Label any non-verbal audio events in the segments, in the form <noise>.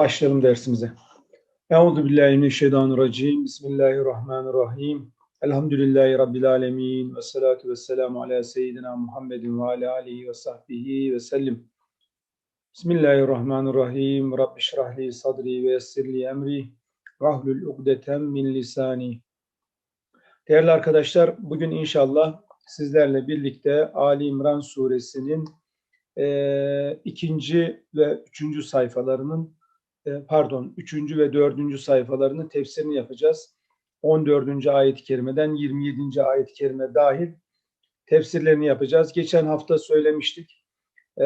Başlayalım dersimize. Euzu billahi mineşşeytanirracim. Bismillahirrahmanirrahim. Elhamdülillahi rabbil alamin ve salatu vesselamu ala seyyidina Muhammedin ve ala alihi ve sahbihi ve sellim. Bismillahirrahmanirrahim. Rabbi şrah li sadri ve yessir li emri. Vahlul ukdeten min lisani. Değerli arkadaşlar, bugün inşallah sizlerle birlikte Ali İmran suresinin e, ikinci ve üçüncü sayfalarının pardon üçüncü ve dördüncü sayfalarının tefsirini yapacağız. 14. ayet-i kerimeden 27. ayet-i kerime dahil tefsirlerini yapacağız. Geçen hafta söylemiştik. E,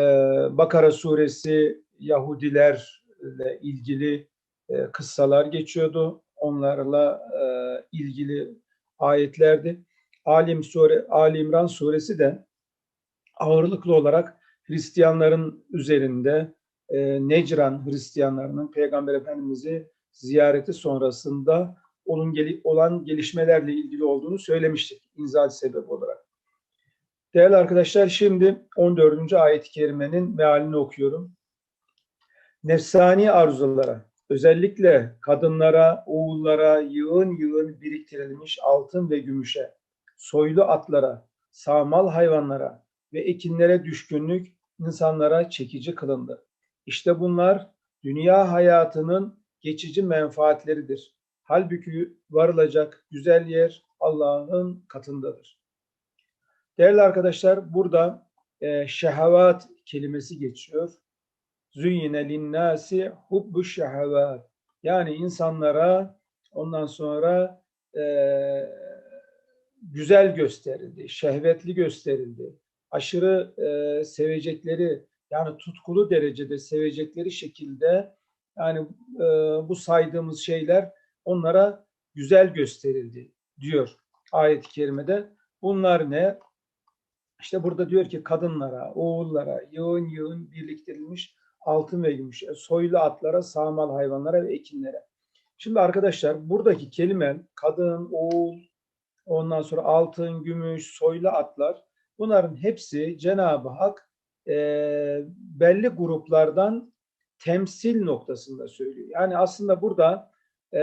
Bakara suresi Yahudilerle ilgili e, kıssalar geçiyordu. Onlarla e, ilgili ayetlerdi. Ali, sure, Ali İmran suresi de ağırlıklı olarak Hristiyanların üzerinde e, Necran Hristiyanlarının Peygamber Efendimiz'i ziyareti sonrasında onun gel olan gelişmelerle ilgili olduğunu söylemiştik inzal sebep olarak. Değerli arkadaşlar şimdi 14. ayet-i kerimenin mealini okuyorum. Nefsani arzulara, özellikle kadınlara, oğullara yığın yığın biriktirilmiş altın ve gümüşe, soylu atlara, sağmal hayvanlara ve ekinlere düşkünlük insanlara çekici kılındı. İşte bunlar dünya hayatının geçici menfaatleridir. Halbuki varılacak güzel yer Allah'ın katındadır. Değerli arkadaşlar burada e, şehavat kelimesi geçiyor. Züyyine linnâsi hubbu şehavat. Yani insanlara ondan sonra e, güzel gösterildi, şehvetli gösterildi. Aşırı e, sevecekleri yani tutkulu derecede sevecekleri şekilde yani e, bu saydığımız şeyler onlara güzel gösterildi diyor ayet-i kerimede. Bunlar ne? İşte burada diyor ki kadınlara, oğullara yığın yığın biriktirilmiş altın ve gümüş, e, soylu atlara, sağmal hayvanlara ve ekinlere. Şimdi arkadaşlar buradaki kelime kadın, oğul, ondan sonra altın, gümüş, soylu atlar bunların hepsi Cenab-ı Hak e, belli gruplardan temsil noktasında söylüyor. Yani aslında burada e,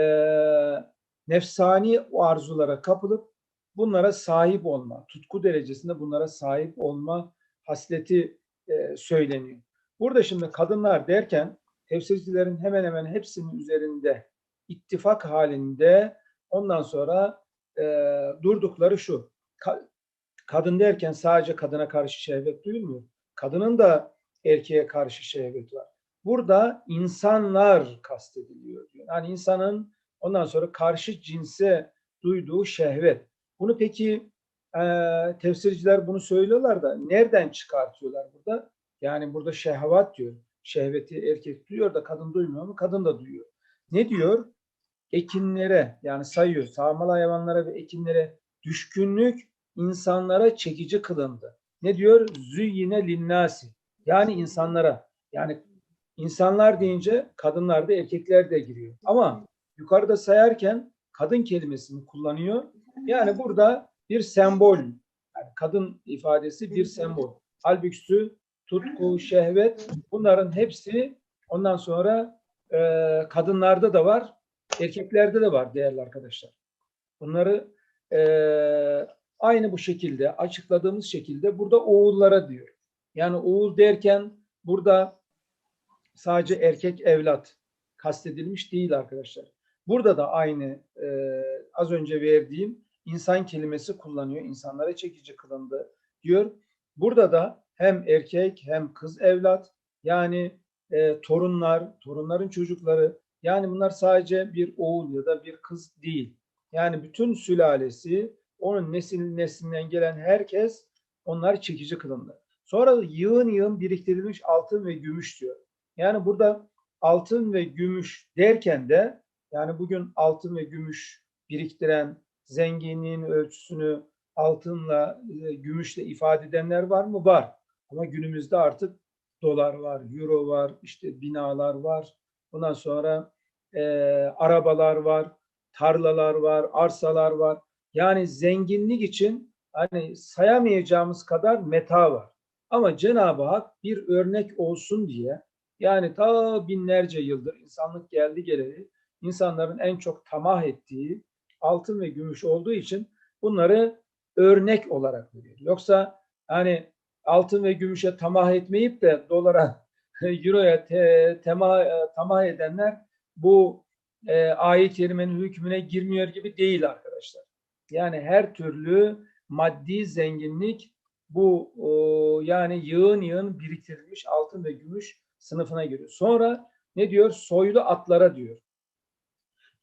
nefsani arzulara kapılıp bunlara sahip olma, tutku derecesinde bunlara sahip olma hasleti e, söyleniyor. Burada şimdi kadınlar derken tefsircilerin hemen hemen hepsinin üzerinde ittifak halinde ondan sonra e, durdukları şu. Ka, kadın derken sadece kadına karşı şehvet duyulmuyor kadının da erkeğe karşı şehvet var. Burada insanlar kastediliyor. Yani insanın ondan sonra karşı cinse duyduğu şehvet. Bunu peki e, tefsirciler bunu söylüyorlar da nereden çıkartıyorlar burada? Yani burada şehvat diyor. Şehveti erkek duyuyor da kadın duymuyor mu? Kadın da duyuyor. Ne diyor? Ekinlere yani sayıyor. Sağmal hayvanlara ve ekinlere düşkünlük insanlara çekici kılındı ne diyor? Züyyine linnasi. Yani insanlara. Yani insanlar deyince kadınlar da erkekler de giriyor. Ama yukarıda sayarken kadın kelimesini kullanıyor. Yani burada bir sembol. Yani kadın ifadesi bir sembol. Halbuki tutku, şehvet bunların hepsi ondan sonra e, kadınlarda da var, erkeklerde de var değerli arkadaşlar. Bunları e, Aynı bu şekilde açıkladığımız şekilde burada oğullara diyor. Yani oğul derken burada sadece erkek evlat kastedilmiş değil arkadaşlar. Burada da aynı e, az önce verdiğim insan kelimesi kullanıyor. İnsanlara çekici kılındı diyor. Burada da hem erkek hem kız evlat yani e, torunlar, torunların çocukları yani bunlar sadece bir oğul ya da bir kız değil. Yani bütün sülalesi onun nesil neslinden gelen herkes onlar çekici kılındı. Sonra yığın yığın biriktirilmiş altın ve gümüş diyor. Yani burada altın ve gümüş derken de yani bugün altın ve gümüş biriktiren zenginliğin ölçüsünü altınla, e, gümüşle ifade edenler var mı? Var. Ama günümüzde artık dolar var, euro var, işte binalar var. Ondan sonra e, arabalar var, tarlalar var, arsalar var. Yani zenginlik için hani sayamayacağımız kadar meta var. Ama Cenab-ı Hak bir örnek olsun diye Yani ta binlerce yıldır insanlık geldi geleli insanların en çok tamah ettiği altın ve gümüş olduğu için bunları örnek olarak veriyor. Yoksa hani altın ve gümüşe tamah etmeyip de dolara, <laughs> euroya te, tema, tamah edenler bu e, ayet-i kerimenin hükmüne girmiyor gibi değil arkadaşlar. Yani her türlü maddi zenginlik bu o, yani yığın yığın biriktirilmiş altın ve gümüş sınıfına giriyor. Sonra ne diyor? Soylu atlara diyor.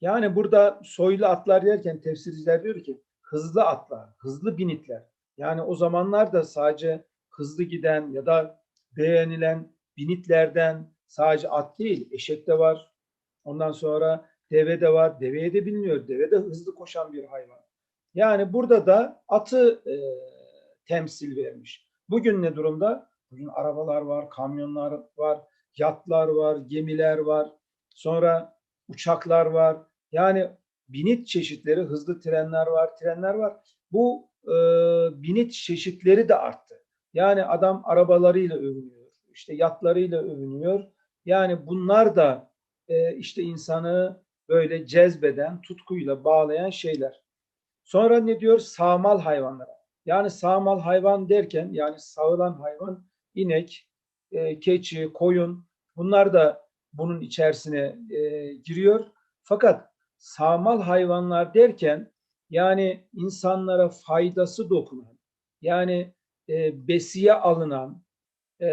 Yani burada soylu atlar derken tefsirciler diyor ki hızlı atlar, hızlı binitler. Yani o zamanlarda sadece hızlı giden ya da beğenilen binitlerden sadece at değil, eşek de var. Ondan sonra deve de var. Deveye de biliniyor. Deve de hızlı koşan bir hayvan. Yani burada da atı e, temsil vermiş. Bugün ne durumda? Bugün arabalar var, kamyonlar var, yatlar var, gemiler var. Sonra uçaklar var. Yani binit çeşitleri, hızlı trenler var, trenler var. Bu e, binit çeşitleri de arttı. Yani adam arabalarıyla övünüyor, işte yatlarıyla övünüyor. Yani bunlar da e, işte insanı böyle cezbeden, tutkuyla bağlayan şeyler. Sonra ne diyor? Sağmal hayvanlara. Yani sağmal hayvan derken yani sağılan hayvan inek, e, keçi, koyun bunlar da bunun içerisine e, giriyor. Fakat sağmal hayvanlar derken yani insanlara faydası dokunan, yani e, besiye alınan, e,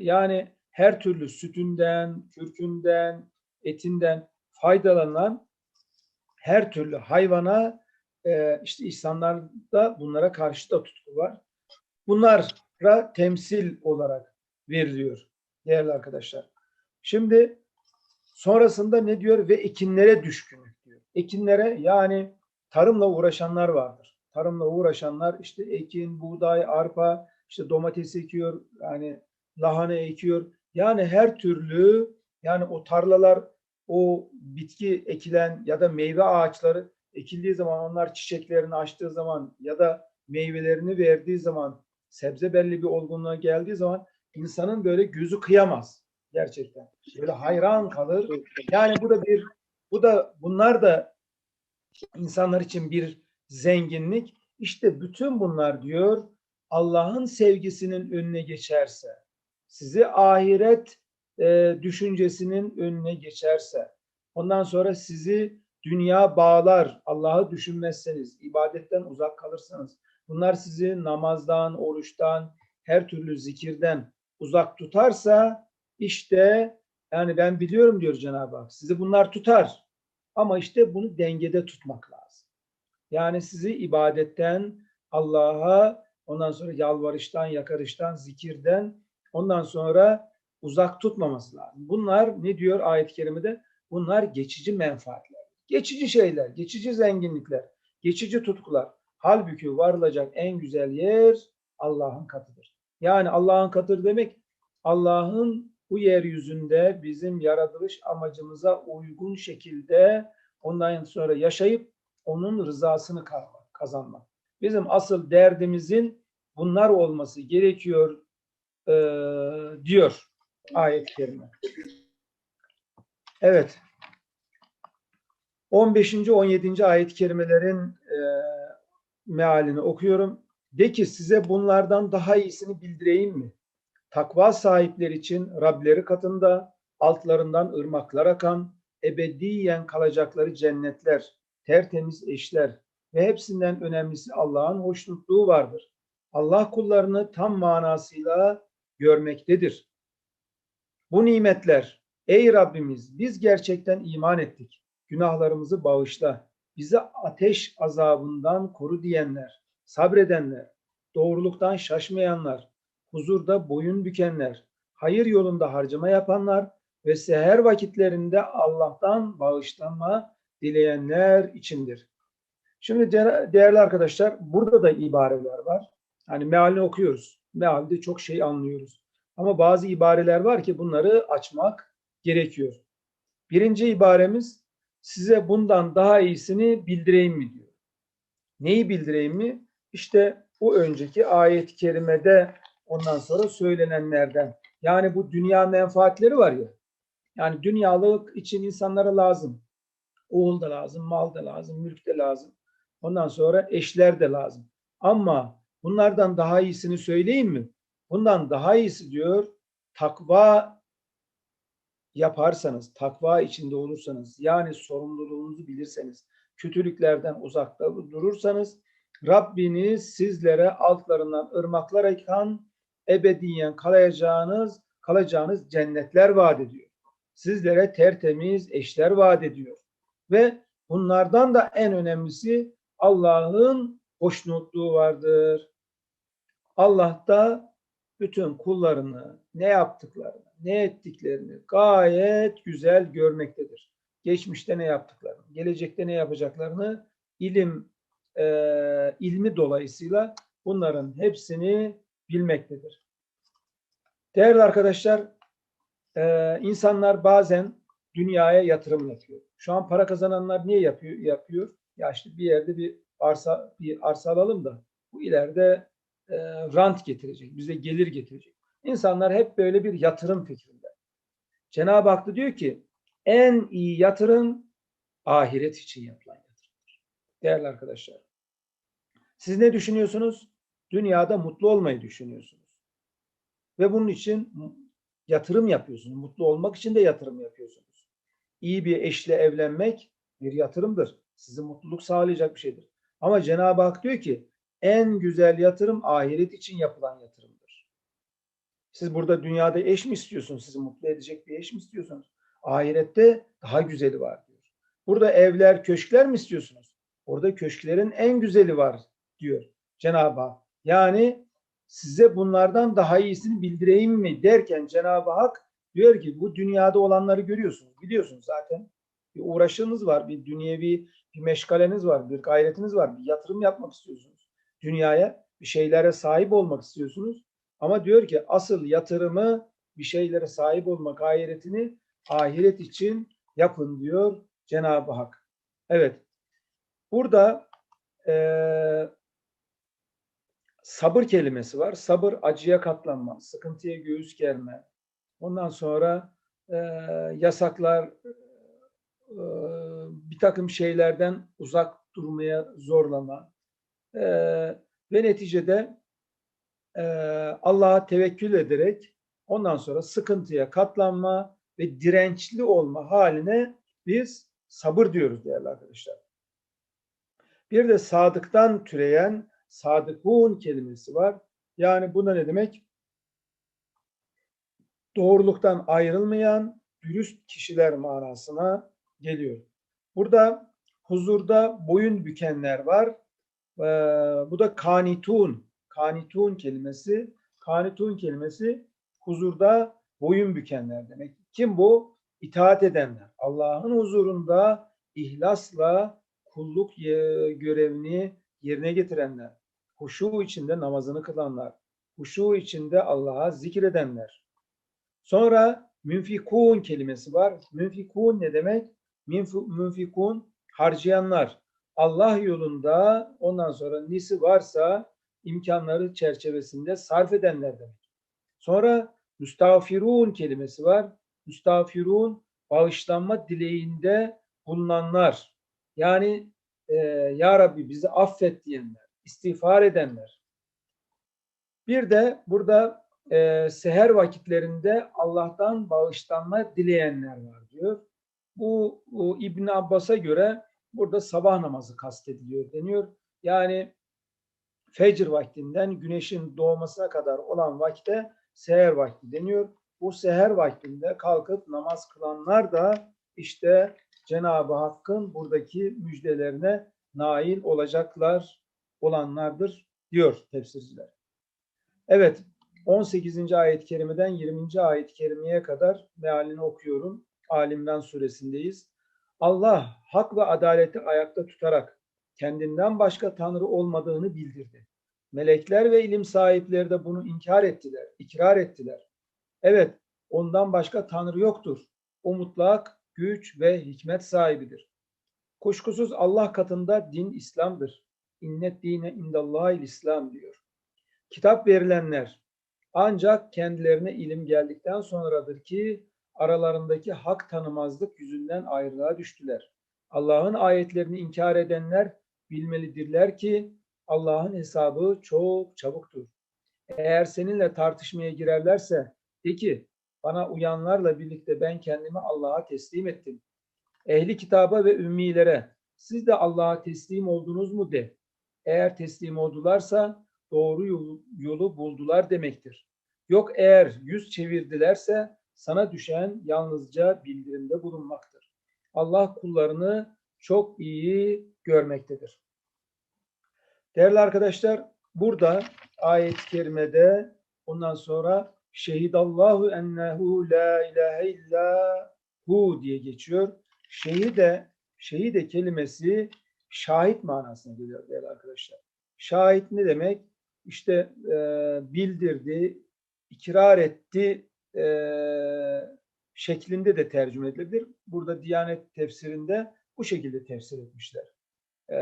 yani her türlü sütünden, kürkünden, etinden faydalanan her türlü hayvana e, işte insanlarda bunlara karşı da tutku var. Bunlara temsil olarak veriliyor değerli arkadaşlar. Şimdi sonrasında ne diyor? Ve ekinlere düşkünlük diyor. Ekinlere yani tarımla uğraşanlar vardır. Tarımla uğraşanlar işte ekin, buğday, arpa, işte domates ekiyor, yani lahana ekiyor. Yani her türlü yani o tarlalar o bitki ekilen ya da meyve ağaçları ekildiği zaman onlar çiçeklerini açtığı zaman ya da meyvelerini verdiği zaman sebze belli bir olgunluğa geldiği zaman insanın böyle gözü kıyamaz gerçekten. Böyle hayran kalır. Yani bu da bir bu da bunlar da insanlar için bir zenginlik. İşte bütün bunlar diyor Allah'ın sevgisinin önüne geçerse, sizi ahiret e, düşüncesinin önüne geçerse, ondan sonra sizi dünya bağlar, Allah'ı düşünmezseniz, ibadetten uzak kalırsanız, bunlar sizi namazdan, oruçtan, her türlü zikirden uzak tutarsa, işte yani ben biliyorum diyor Cenab-ı Hak, sizi bunlar tutar. Ama işte bunu dengede tutmak lazım. Yani sizi ibadetten, Allah'a, ondan sonra yalvarıştan, yakarıştan, zikirden, ondan sonra uzak tutmaması lazım. Bunlar ne diyor ayet-i kerimede? Bunlar geçici menfaatler. Geçici şeyler, geçici zenginlikler, geçici tutkular. Halbuki varılacak en güzel yer Allah'ın katıdır. Yani Allah'ın katıdır demek Allah'ın bu yeryüzünde bizim yaratılış amacımıza uygun şekilde ondan sonra yaşayıp onun rızasını kazanmak. Bizim asıl derdimizin bunlar olması gerekiyor e, diyor ayet-i kerime. Evet. 15. 17. ayet-i kerimelerin e, mealini okuyorum. De ki size bunlardan daha iyisini bildireyim mi? Takva sahipleri için Rableri katında altlarından ırmaklar akan, ebediyen kalacakları cennetler, tertemiz eşler ve hepsinden önemlisi Allah'ın hoşnutluğu vardır. Allah kullarını tam manasıyla görmektedir. Bu nimetler, ey Rabbimiz biz gerçekten iman ettik. Günahlarımızı bağışla. Bizi ateş azabından koru diyenler, sabredenler, doğruluktan şaşmayanlar, huzurda boyun bükenler, hayır yolunda harcama yapanlar ve seher vakitlerinde Allah'tan bağışlanma dileyenler içindir. Şimdi değerli arkadaşlar burada da ibareler var. Hani mealini okuyoruz. Mealde çok şey anlıyoruz. Ama bazı ibareler var ki bunları açmak gerekiyor. Birinci ibaremiz size bundan daha iyisini bildireyim mi diyor. Neyi bildireyim mi? İşte bu önceki ayet-i kerimede ondan sonra söylenenlerden Yani bu dünya menfaatleri var ya. Yani dünyalık için insanlara lazım. Oğul da lazım, mal da lazım, mülk de lazım. Ondan sonra eşler de lazım. Ama bunlardan daha iyisini söyleyeyim mi? Bundan daha iyisi diyor takva yaparsanız, takva içinde olursanız, yani sorumluluğunuzu bilirseniz, kötülüklerden uzakta durursanız, Rabbiniz sizlere altlarından ırmaklar akan, ebediyen kalacağınız, kalacağınız cennetler vaat ediyor. Sizlere tertemiz eşler vaat ediyor. Ve bunlardan da en önemlisi Allah'ın hoşnutluğu vardır. Allah da bütün kullarını ne yaptıklarını, ne ettiklerini gayet güzel görmektedir. Geçmişte ne yaptıklarını, gelecekte ne yapacaklarını ilim e, ilmi dolayısıyla bunların hepsini bilmektedir. Değerli arkadaşlar, e, insanlar bazen dünyaya yatırım yapıyor. Şu an para kazananlar niye yapıyor? Yapıyor. Ya işte bir yerde bir arsa bir arsa alalım da bu ileride e, rant getirecek, bize gelir getirecek. İnsanlar hep böyle bir yatırım fikrinde. Cenab-ı Hak diyor ki en iyi yatırım ahiret için yapılan yatırımdır. Değerli arkadaşlar. Siz ne düşünüyorsunuz? Dünyada mutlu olmayı düşünüyorsunuz. Ve bunun için yatırım yapıyorsunuz. Mutlu olmak için de yatırım yapıyorsunuz. İyi bir eşle evlenmek bir yatırımdır. Size mutluluk sağlayacak bir şeydir. Ama Cenab-ı Hak diyor ki en güzel yatırım ahiret için yapılan yatırımdır. Siz burada dünyada eş mi istiyorsunuz? Sizi mutlu edecek bir eş mi istiyorsunuz? Ahirette daha güzeli var diyor. Burada evler, köşkler mi istiyorsunuz? Orada köşklerin en güzeli var diyor Cenab-ı Hak. Yani size bunlardan daha iyisini bildireyim mi derken Cenab-ı Hak diyor ki bu dünyada olanları görüyorsunuz. Biliyorsunuz zaten. Bir uğraşınız var, bir dünyevi bir meşgaleniz var, bir gayretiniz var, bir yatırım yapmak istiyorsunuz. Dünyaya bir şeylere sahip olmak istiyorsunuz. Ama diyor ki asıl yatırımı bir şeylere sahip olma gayretini ahiret için yapın diyor Cenab-ı Hak. Evet. Burada e, sabır kelimesi var. Sabır acıya katlanma, sıkıntıya göğüs germe. Ondan sonra e, yasaklar, e, bir takım şeylerden uzak durmaya zorlama. E, ve neticede e, Allah'a tevekkül ederek ondan sonra sıkıntıya katlanma ve dirençli olma haline biz sabır diyoruz değerli arkadaşlar. Bir de sadıktan türeyen sadıkun kelimesi var. Yani bu ne demek? Doğruluktan ayrılmayan dürüst kişiler manasına geliyor. Burada huzurda boyun bükenler var. Ee, bu da kanitun. Kanitun kelimesi. Kanitun kelimesi huzurda boyun bükenler demek. Kim bu? İtaat edenler. Allah'ın huzurunda ihlasla kulluk görevini yerine getirenler huşu içinde namazını kılanlar, huşu içinde Allah'a zikredenler. Sonra münfikun kelimesi var. Münfikun ne demek? Münfikun harcayanlar. Allah yolunda ondan sonra nisi varsa imkanları çerçevesinde sarf edenler demek. Sonra müstağfirun kelimesi var. Müstağfirun bağışlanma dileğinde bulunanlar. Yani e, Ya Rabbi bizi affet diyenler istiğfar edenler. Bir de burada e, seher vakitlerinde Allah'tan bağışlanma dileyenler var diyor. Bu, bu İbn Abbas'a göre burada sabah namazı kastediliyor deniyor. Yani fecr vaktinden güneşin doğmasına kadar olan vakte seher vakti deniyor. Bu seher vaktinde kalkıp namaz kılanlar da işte Cenab-ı Hakk'ın buradaki müjdelerine nail olacaklar olanlardır diyor tefsirciler. Evet 18. ayet-i kerimeden 20. ayet-i kerimeye kadar mealini okuyorum. Alimden suresindeyiz. Allah hak ve adaleti ayakta tutarak kendinden başka tanrı olmadığını bildirdi. Melekler ve ilim sahipleri de bunu inkar ettiler, ikrar ettiler. Evet, ondan başka tanrı yoktur. O mutlak güç ve hikmet sahibidir. Kuşkusuz Allah katında din İslam'dır innet dine indallahil İslam diyor. Kitap verilenler, Ancak kendilerine ilim geldikten sonradır ki aralarındaki hak tanımazlık yüzünden ayrılığa düştüler. Allah'ın ayetlerini inkar edenler bilmelidirler ki Allah'ın hesabı çok çabuktur. Eğer seninle tartışmaya girerlerse de ki bana uyanlarla birlikte ben kendimi Allah'a teslim ettim. Ehli kitaba ve ümmilere siz de Allah'a teslim oldunuz mu de. Eğer teslim oldularsa doğru yolu, yolu buldular demektir. Yok eğer yüz çevirdilerse sana düşen yalnızca bildirimde bulunmaktır. Allah kullarını çok iyi görmektedir. Değerli arkadaşlar, burada ayet-i kerimede ondan sonra şehidallahu ennehu la ilahe illa hu diye geçiyor. Şehide, şehide kelimesi şahit manasına geliyor değerli arkadaşlar. Şahit ne demek? İşte e, bildirdi, ikrar etti e, şeklinde de tercüme edilebilir. Burada Diyanet tefsirinde bu şekilde tefsir etmişler. E,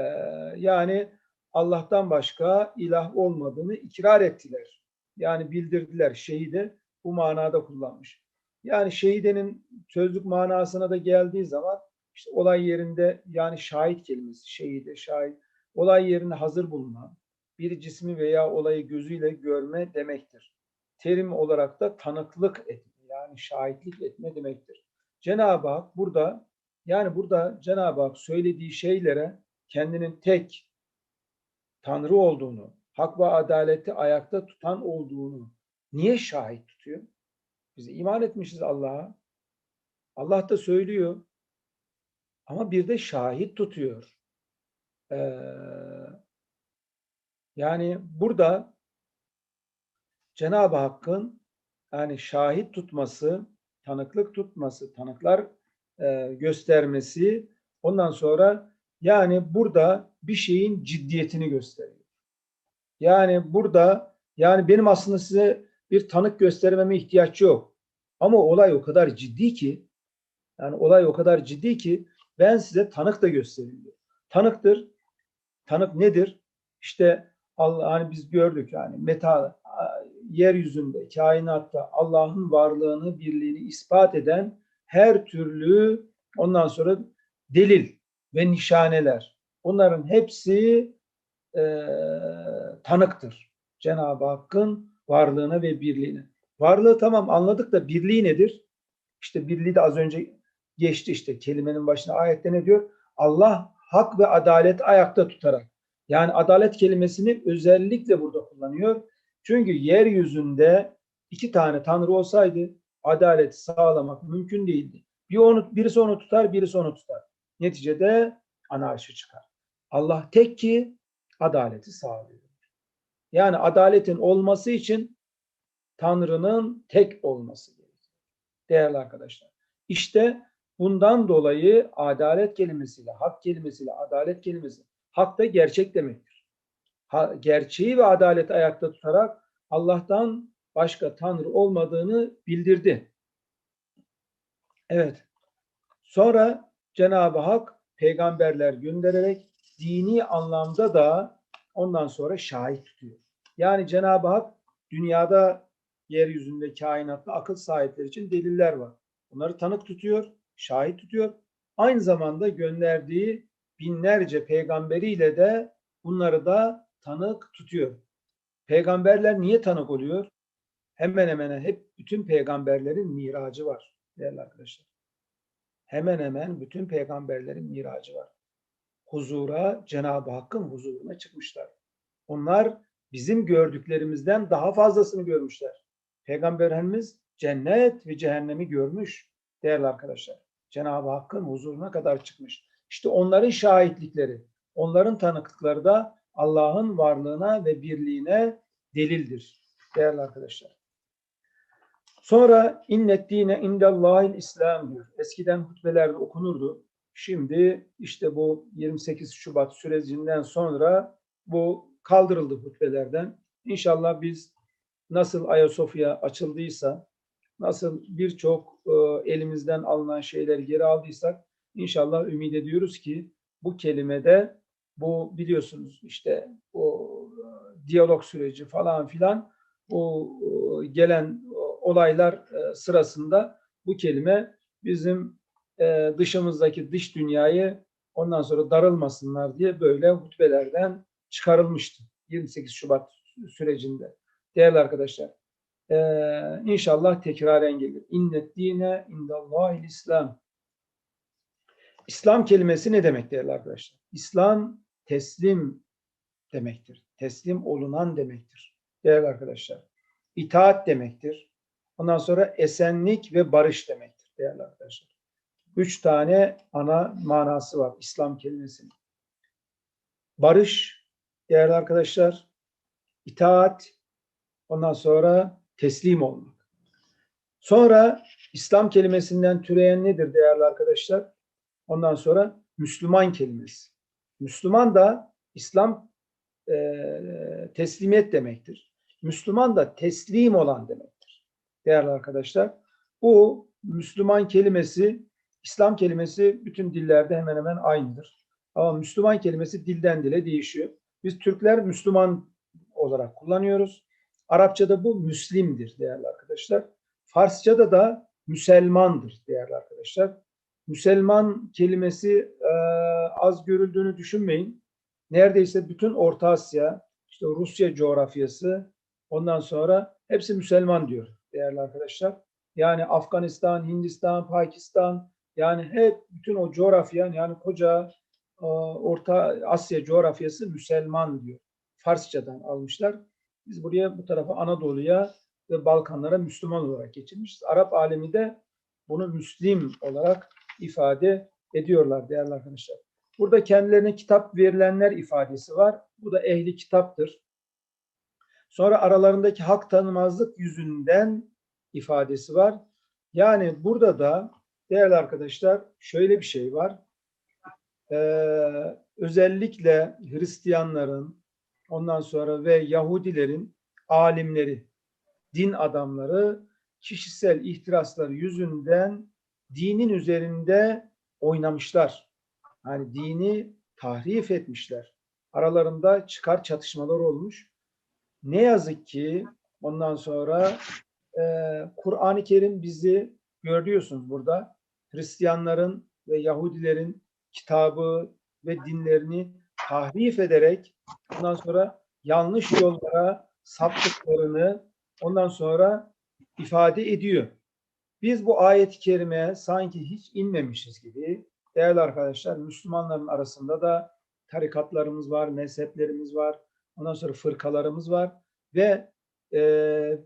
yani Allah'tan başka ilah olmadığını ikrar ettiler. Yani bildirdiler. Şehide bu manada kullanmış. Yani şehidenin sözlük manasına da geldiği zaman işte olay yerinde yani şahit kelimesi şehide şahit olay yerine hazır bulunan bir cismi veya olayı gözüyle görme demektir. Terim olarak da tanıklık etme yani şahitlik etme demektir. Cenab-ı Hak burada yani burada Cenab-ı Hak söylediği şeylere kendinin tek Tanrı olduğunu, hak ve adaleti ayakta tutan olduğunu niye şahit tutuyor? Biz iman etmişiz Allah'a. Allah da söylüyor. Ama bir de şahit tutuyor. Ee, yani burada Cenab-ı Hakk'ın yani şahit tutması, tanıklık tutması, tanıklar e, göstermesi ondan sonra yani burada bir şeyin ciddiyetini gösteriyor. Yani burada yani benim aslında size bir tanık göstermeme ihtiyaç yok. Ama olay o kadar ciddi ki yani olay o kadar ciddi ki ben size tanık da göstereyim. Tanıktır. Tanık nedir? İşte Allah hani biz gördük yani meta yeryüzünde, kainatta Allah'ın varlığını, birliğini ispat eden her türlü ondan sonra delil ve nişaneler. Bunların hepsi e, tanıktır. Cenab-ı Hakk'ın varlığına ve birliğine. Varlığı tamam anladık da birliği nedir? İşte birliği de az önce geçti işte kelimenin başına ayette ne diyor? Allah hak ve adalet ayakta tutarak. Yani adalet kelimesini özellikle burada kullanıyor. Çünkü yeryüzünde iki tane tanrı olsaydı adaleti sağlamak mümkün değildi. Bir onu, birisi onu tutar, birisi onu tutar. Neticede anarşi çıkar. Allah tek ki adaleti sağlıyor. Yani adaletin olması için Tanrı'nın tek olması gerekiyor. Değerli arkadaşlar. İşte bundan dolayı adalet kelimesiyle, hak kelimesiyle, adalet kelimesi, hak da gerçek demektir. Ha, gerçeği ve adaleti ayakta tutarak Allah'tan başka Tanrı olmadığını bildirdi. Evet. Sonra Cenab-ı Hak peygamberler göndererek dini anlamda da ondan sonra şahit tutuyor. Yani Cenab-ı Hak dünyada yeryüzünde kainatta akıl sahipleri için deliller var. Bunları tanık tutuyor, şahit tutuyor. Aynı zamanda gönderdiği binlerce peygamberiyle de bunları da tanık tutuyor. Peygamberler niye tanık oluyor? Hemen hemen hep bütün peygamberlerin miracı var değerli arkadaşlar. Hemen hemen bütün peygamberlerin miracı var. Huzura, Cenab-ı Hakk'ın huzuruna çıkmışlar. Onlar bizim gördüklerimizden daha fazlasını görmüşler. Peygamberimiz cennet ve cehennemi görmüş değerli arkadaşlar. Cenab-ı Hakk'ın huzuruna kadar çıkmış. İşte onların şahitlikleri, onların tanıklıkları da Allah'ın varlığına ve birliğine delildir değerli arkadaşlar. Sonra innet dine indellahil İslam diyor. Eskiden hutbelerde okunurdu. Şimdi işte bu 28 Şubat sürecinden sonra bu kaldırıldı hutbelerden. İnşallah biz nasıl Ayasofya açıldıysa, nasıl birçok e, elimizden alınan şeyleri geri aldıysak, inşallah ümit ediyoruz ki bu kelimede bu biliyorsunuz işte o e, diyalog süreci falan filan bu e, gelen olaylar e, sırasında bu kelime bizim e, dışımızdaki dış dünyayı ondan sonra darılmasınlar diye böyle hutbelerden çıkarılmıştı 28 Şubat sürecinde. Değerli arkadaşlar, e, inşallah tekraren gelir. İnnet dine indallahil İslam. İslam kelimesi ne demek değerli arkadaşlar? İslam teslim demektir. Teslim olunan demektir. Değerli arkadaşlar. İtaat demektir. Ondan sonra esenlik ve barış demektir değerli arkadaşlar. Üç tane ana manası var İslam kelimesinin. Barış değerli arkadaşlar, itaat, ondan sonra teslim olmak. Sonra İslam kelimesinden türeyen nedir değerli arkadaşlar? Ondan sonra Müslüman kelimesi. Müslüman da İslam e, teslimiyet demektir. Müslüman da teslim olan demektir. Değerli arkadaşlar, bu Müslüman kelimesi, İslam kelimesi bütün dillerde hemen hemen aynıdır. Ama Müslüman kelimesi dilden dile değişiyor. Biz Türkler Müslüman olarak kullanıyoruz. Arapçada bu Müslim'dir değerli arkadaşlar. Farsçada da Müselmandır değerli arkadaşlar. Müselman kelimesi e, az görüldüğünü düşünmeyin. Neredeyse bütün Orta Asya, işte Rusya coğrafyası, ondan sonra hepsi Müselman diyor değerli arkadaşlar. Yani Afganistan, Hindistan, Pakistan, yani hep bütün o coğrafya, yani koca e, Orta Asya coğrafyası Müselman diyor. Farsçadan almışlar. Biz buraya bu tarafa Anadolu'ya ve Balkanlara Müslüman olarak geçirmişiz. Arap alemi de bunu Müslim olarak ifade ediyorlar değerli arkadaşlar. Burada kendilerine kitap verilenler ifadesi var. Bu da ehli kitaptır. Sonra aralarındaki hak tanımazlık yüzünden ifadesi var. Yani burada da değerli arkadaşlar şöyle bir şey var. Ee, özellikle Hristiyanların ondan sonra ve Yahudilerin alimleri, din adamları kişisel ihtirasları yüzünden dinin üzerinde oynamışlar. Yani dini tahrif etmişler. Aralarında çıkar çatışmalar olmuş. Ne yazık ki ondan sonra e, Kur'an-ı Kerim bizi görüyorsunuz burada. Hristiyanların ve Yahudilerin kitabı ve dinlerini tahrif ederek ondan sonra yanlış yollara saptıklarını ondan sonra ifade ediyor. Biz bu ayet-i kerimeye sanki hiç inmemişiz gibi değerli arkadaşlar Müslümanların arasında da tarikatlarımız var, mezheplerimiz var, ondan sonra fırkalarımız var ve e,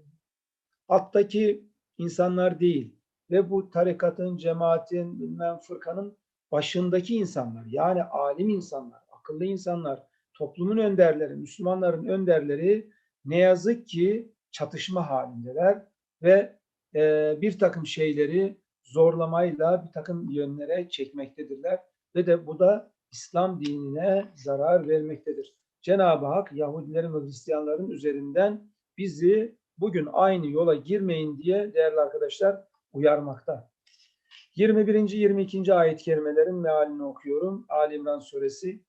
alttaki insanlar değil ve bu tarikatın, cemaatin, bilmem fırkanın başındaki insanlar yani alim insanlar, akıllı insanlar, toplumun önderleri, Müslümanların önderleri ne yazık ki çatışma halindeler ve e, bir takım şeyleri zorlamayla bir takım yönlere çekmektedirler ve de bu da İslam dinine zarar vermektedir. Cenab-ı Hak Yahudilerin ve Hristiyanların üzerinden bizi bugün aynı yola girmeyin diye değerli arkadaşlar uyarmakta. 21. 22. ayet-i kerimelerin mealini okuyorum. Ali İmran suresi.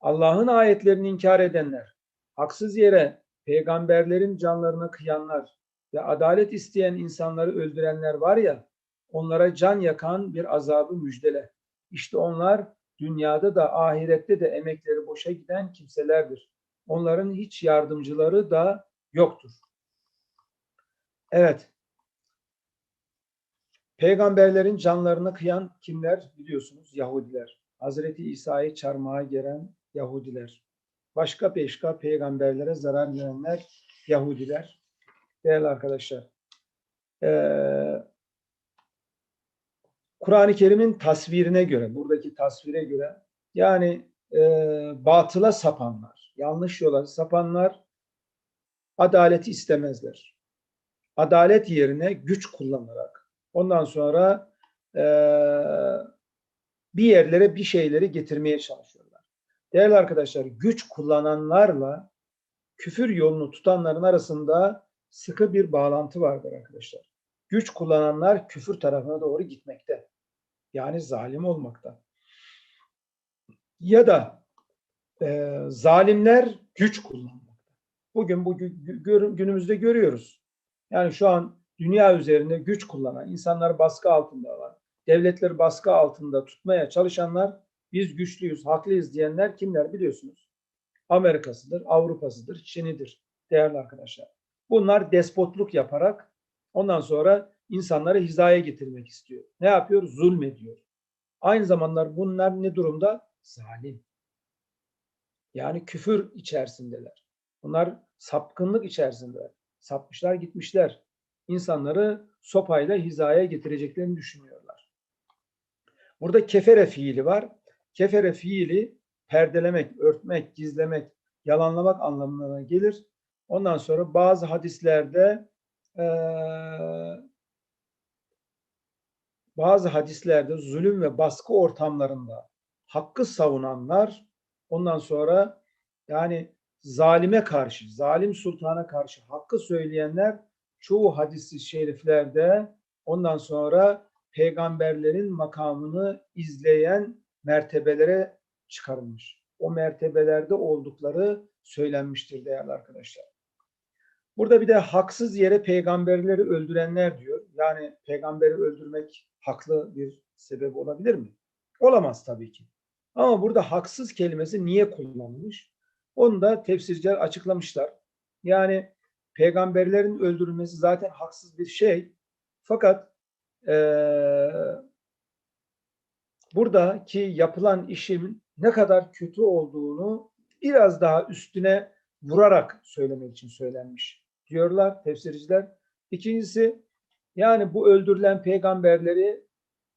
Allah'ın ayetlerini inkar edenler, haksız yere peygamberlerin canlarına kıyanlar ve adalet isteyen insanları öldürenler var ya, onlara can yakan bir azabı müjdele. İşte onlar dünyada da ahirette de emekleri boşa giden kimselerdir. Onların hiç yardımcıları da yoktur. Evet. Peygamberlerin canlarına kıyan kimler biliyorsunuz? Yahudiler. Hazreti İsa'yı çarmıha geren Yahudiler. Başka peşka peygamberlere zarar verenler Yahudiler. Değerli arkadaşlar. Ee, Kur'an-ı Kerim'in tasvirine göre, buradaki tasvire göre yani e, batıla sapanlar, yanlış yola sapanlar adaleti istemezler. Adalet yerine güç kullanarak ondan sonra e, bir yerlere bir şeyleri getirmeye çalışıyorlar. Değerli arkadaşlar güç kullananlarla küfür yolunu tutanların arasında sıkı bir bağlantı vardır arkadaşlar. Güç kullananlar küfür tarafına doğru gitmekte. Yani zalim olmakta. Ya da e, zalimler güç kullanmakta. Bugün bu gü- gü- günümüzde görüyoruz. Yani şu an dünya üzerinde güç kullanan, insanları baskı altında olan, devletleri baskı altında tutmaya çalışanlar biz güçlüyüz, haklıyız diyenler kimler biliyorsunuz? Amerika'sıdır, Avrupa'sıdır, Çin'idir değerli arkadaşlar. Bunlar despotluk yaparak ondan sonra insanları hizaya getirmek istiyor. Ne yapıyor? Zulmediyor. Aynı zamanlar bunlar ne durumda? Zalim. Yani küfür içerisindeler. Bunlar sapkınlık içerisindeler. Sapmışlar gitmişler. İnsanları sopayla hizaya getireceklerini düşünüyorlar. Burada kefere fiili var. Kefere fiili perdelemek, örtmek, gizlemek, yalanlamak anlamına gelir. Ondan sonra bazı hadislerde eee, bazı hadislerde zulüm ve baskı ortamlarında hakkı savunanlar ondan sonra yani zalime karşı, zalim sultana karşı hakkı söyleyenler çoğu hadis-i şeriflerde ondan sonra peygamberlerin makamını izleyen mertebelere çıkarılmış. O mertebelerde oldukları söylenmiştir değerli arkadaşlar. Burada bir de haksız yere peygamberleri öldürenler diyor. Yani peygamberi öldürmek haklı bir sebep olabilir mi? Olamaz tabii ki. Ama burada haksız kelimesi niye kullanılmış? Onu da tefsirciler açıklamışlar. Yani peygamberlerin öldürülmesi zaten haksız bir şey. Fakat eee buradaki yapılan işin ne kadar kötü olduğunu biraz daha üstüne vurarak söylemek için söylenmiş diyorlar tefsirciler. İkincisi yani bu öldürülen peygamberleri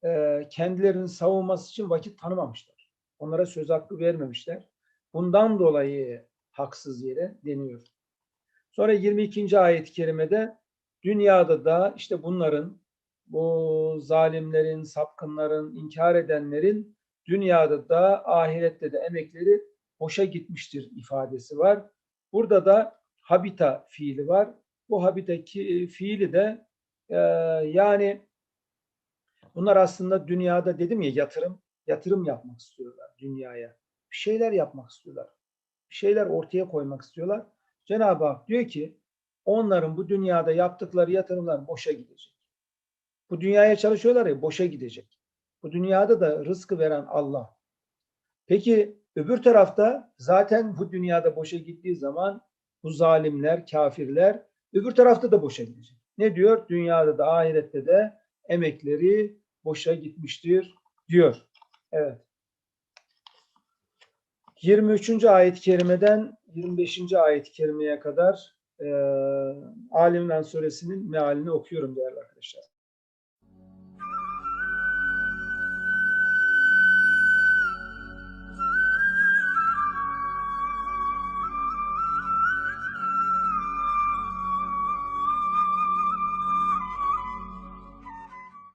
e, kendilerinin savunması için vakit tanımamışlar. Onlara söz hakkı vermemişler. Bundan dolayı haksız yere deniyor. Sonra 22. ayet-i kerimede dünyada da işte bunların bu zalimlerin, sapkınların, inkar edenlerin dünyada da ahirette de emekleri boşa gitmiştir ifadesi var. Burada da habita fiili var. Bu habita ki, fiili de e, yani bunlar aslında dünyada dedim ya yatırım yatırım yapmak istiyorlar dünyaya. Bir şeyler yapmak istiyorlar. Bir şeyler ortaya koymak istiyorlar. Cenab-ı Hak diyor ki onların bu dünyada yaptıkları yatırımlar boşa gidecek. Bu dünyaya çalışıyorlar ya boşa gidecek. Bu dünyada da rızkı veren Allah. Peki öbür tarafta zaten bu dünyada boşa gittiği zaman bu zalimler, kafirler öbür tarafta da boşa gidecek. Ne diyor? Dünyada da ahirette de emekleri boşa gitmiştir diyor. Evet. 23. ayet-i kerimeden 25. ayet-i kerimeye kadar e, Ali İmran suresinin mealini okuyorum değerli arkadaşlar.